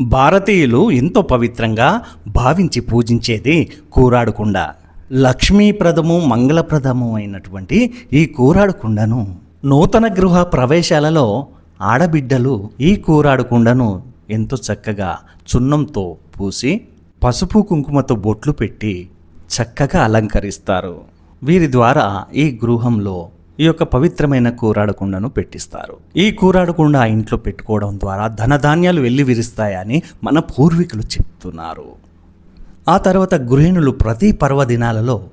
భారతీయులు ఎంతో పవిత్రంగా భావించి పూజించేది కూరాడుకుండ. లక్ష్మీప్రదము మంగళప్రదము అయినటువంటి ఈ కూరాడుకుండను నూతన గృహ ప్రవేశాలలో ఆడబిడ్డలు ఈ కూరాడుకుండను ఎంతో చక్కగా చున్నంతో పూసి పసుపు కుంకుమతో బొట్లు పెట్టి చక్కగా అలంకరిస్తారు. వీరి ద్వారా ఈ గృహంలో ఈ యొక్క పవిత్రమైన కూరాడకుండను పెట్టిస్తారు. ఈ కూరాడకుండ ఆ ఇంట్లో పెట్టుకోవడం ద్వారా ధనధాన్యాలు వెళ్ళి విరుస్తాయని మన పూర్వీకులు చెప్తున్నారు. ఆ తర్వాత గృహిణులు ప్రతి పర్వదినాలలో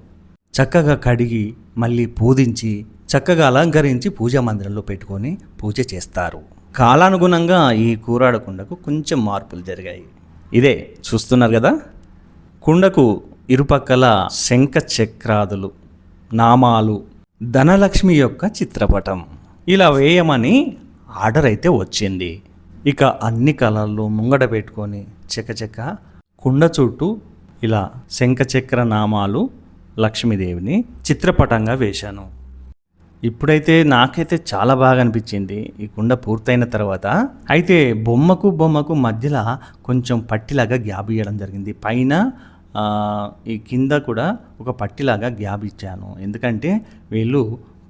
చక్కగా కడిగి మళ్ళీ పూజించి చక్కగా అలంకరించి పూజా మందిరంలో పెట్టుకొని పూజ చేస్తారు. కాలానుగుణంగా ఈ కూరాడకుండకు కొంచెం మార్పులు జరిగాయి. ఇదే చూస్తున్నారు కదా? కుండకు ఇరుపక్కల శంఖ చక్రాదులు నామాలు ధనలక్ష్మి యొక్క చిత్రపటం. ఇలా వేయమని ఆర్డర్ అయితే వచ్చింది. ఇక అన్ని కలర్లు ముంగట పెట్టుకొని చకచక కుండ చుట్టూ ఇలా శంఖచక్ర నామాలు లక్ష్మీదేవిని చిత్రపటంగా వేశాను. ఇప్పుడైతే నాకైతే చాలా బాగా అనిపించింది ఈ కుండ పూర్తయిన తర్వాత. అయితే బొమ్మకు బొమ్మకు మధ్యలో కొంచెం పట్టిలాగా గ్యాప్ ఇవ్వడం జరిగింది. పైన ఈ కింద కూడా ఒక పట్టిలాగా గ్యాప్ ఇచ్చాను. ఎందుకంటే వీళ్ళు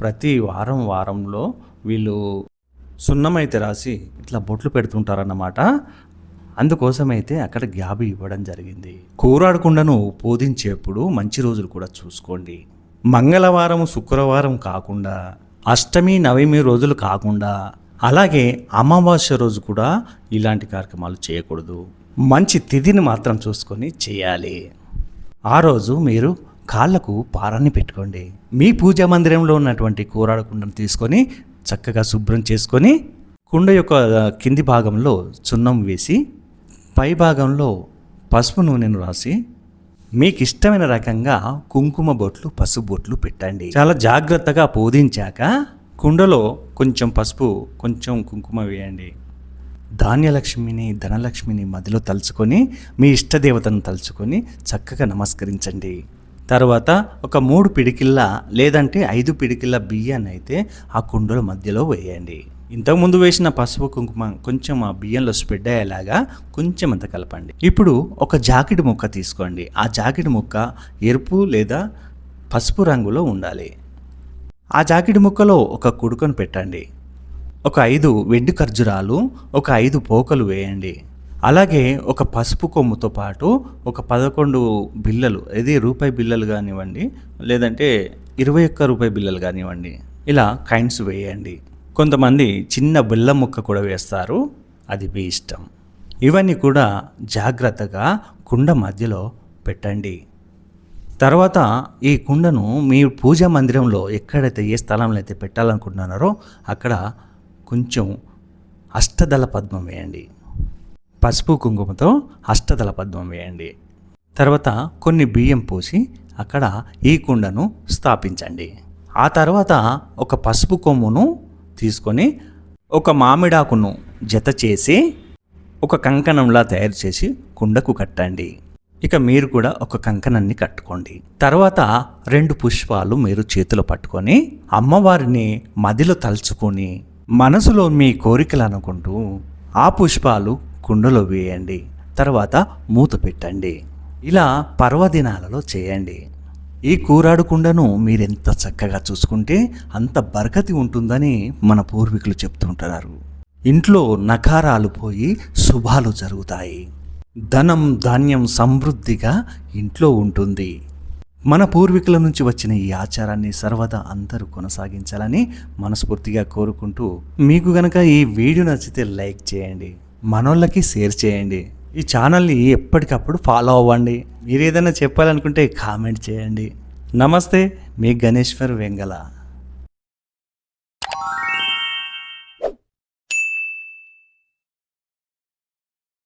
ప్రతి వారం వారంలో వీళ్ళు సున్నమైతే రాసి ఇట్లా బొట్లు పెడుతుంటారన్నమాట. అందుకోసమైతే అక్కడ గ్యాబ్ ఇవ్వడం జరిగింది. కూరాడకుండను పూజించేప్పుడు మంచి రోజులు కూడా చూసుకోండి. మంగళవారం శుక్రవారం కాకుండా అష్టమి నవమి రోజులు కాకుండా అలాగే అమావాస్య రోజు కూడా ఇలాంటి కార్యక్రమాలు చేయకూడదు. మంచి తిథిని మాత్రం చూసుకొని చేయాలి. ఆ రోజు మీరు కాళ్ళకు పారాన్ని పెట్టుకోండి. మీ పూజా మందిరంలో ఉన్నటువంటి కూరాడకుండను తీసుకొని చక్కగా శుభ్రం చేసుకొని కుండ యొక్క కింది భాగంలో చున్నం వేసి పై భాగంలో పసుపు నూనెను రాసి మీకు ఇష్టమైన రకంగా కుంకుమ బొట్లు పసుపు బొట్లు పెట్టండి. చాలా జాగ్రత్తగా పూజించాక కుండలో కొంచెం పసుపు కొంచెం కుంకుమ వేయండి. ధాన్యలక్ష్మిని ధనలక్ష్మిని మదిలో తలుచుకొని మీ ఇష్టదేవతను తలుచుకొని చక్కగా నమస్కరించండి. తర్వాత ఒక మూడు పిడికిళ్ళ లేదంటే ఐదు పిడికిళ్ళ బియ్యాన్ని అయితే ఆ కుండల మధ్యలో వేయండి. ఇంతకుముందు వేసిన పసుపు కుంకుమ కొంచెం ఆ బియ్యంలో స్ప్రెడ్ అయ్యేలాగా కొంచెం అంత కలపండి. ఇప్పుడు ఒక జాకెట్ ముక్క తీసుకోండి. ఆ జాకెట్ ముక్క ఎరుపు లేదా పసుపు రంగులో ఉండాలి. ఆ జాకెట్ ముక్కలో ఒక కుడుకను పెట్టండి. ఒక ఐదు వెండి ఖర్జురాలు ఒక ఐదు పోకలు వేయండి. అలాగే ఒక పసుపు కొమ్ముతో పాటు ఒక పదకొండు బిల్లలు ఇది రూపాయి బిల్లలు కానివ్వండి లేదంటే ఇరవై ఒక్క రూపాయి బిల్లలు కానివ్వండి ఇలా కైన్స్ వేయండి. కొంతమంది చిన్న బెల్లం ముక్క కూడా వేస్తారు అది మీ ఇష్టం. ఇవన్నీ కూడా జాగ్రత్తగా కుండ మధ్యలో పెట్టండి. తర్వాత ఈ కుండను మీ పూజా మందిరంలో ఎక్కడైతే ఏ స్థలంలో అయితే పెట్టాలనుకుంటున్నారో అక్కడ కొంచెం అష్టదళ పద్మం వేయండి. పసుపు కుంకుమతో అష్టదళ పద్మం వేయండి. తర్వాత కొన్ని బియ్యం పోసి అక్కడ ఈ కుండను స్థాపించండి. ఆ తర్వాత ఒక పసుపు కొమ్మును తీసుకొని ఒక మామిడాకును జత చేసి ఒక కంకణంలా తయారు చేసి కుండకు కట్టండి. ఇక మీరు కూడా ఒక కంకణాన్ని కట్టుకోండి. తర్వాత రెండు పుష్పాలు మీరు చేతిలో పట్టుకొని అమ్మవారిని మదిలో తలుచుకొని మనసులో మీ కోరికలు అనుకుంటూ ఆ పుష్పాలు కుండలో వేయండి. తర్వాత మూత పెట్టండి. ఇలా పర్వదినాలలో చేయండి. ఈ కూరాడు కుండను మీరెంత చక్కగా చూసుకుంటే అంత బరకతి ఉంటుందని మన పూర్వీకులు చెప్తుంటారు ఇంట్లో నకారాలు పోయి శుభాలు జరుగుతాయి. ధనం ధాన్యం సమృద్ధిగా ఇంట్లో ఉంటుంది. మన పూర్వీకుల నుంచి వచ్చిన ఈ ఆచారాన్ని సర్వదా అందరూ కొనసాగించాలని మనస్ఫూర్తిగా కోరుకుంటూ మీకు గనక ఈ వీడియో నచ్చితే లైక్ చేయండి మనోళ్ళకి షేర్ చేయండి ఈ ఛానల్ని ఎప్పటికప్పుడు ఫాలో అవ్వండి. మీరు ఏదైనా చెప్పాలనుకుంటే కామెంట్ చేయండి. నమస్తే మీ గణేశ్వర్ వెంగళ.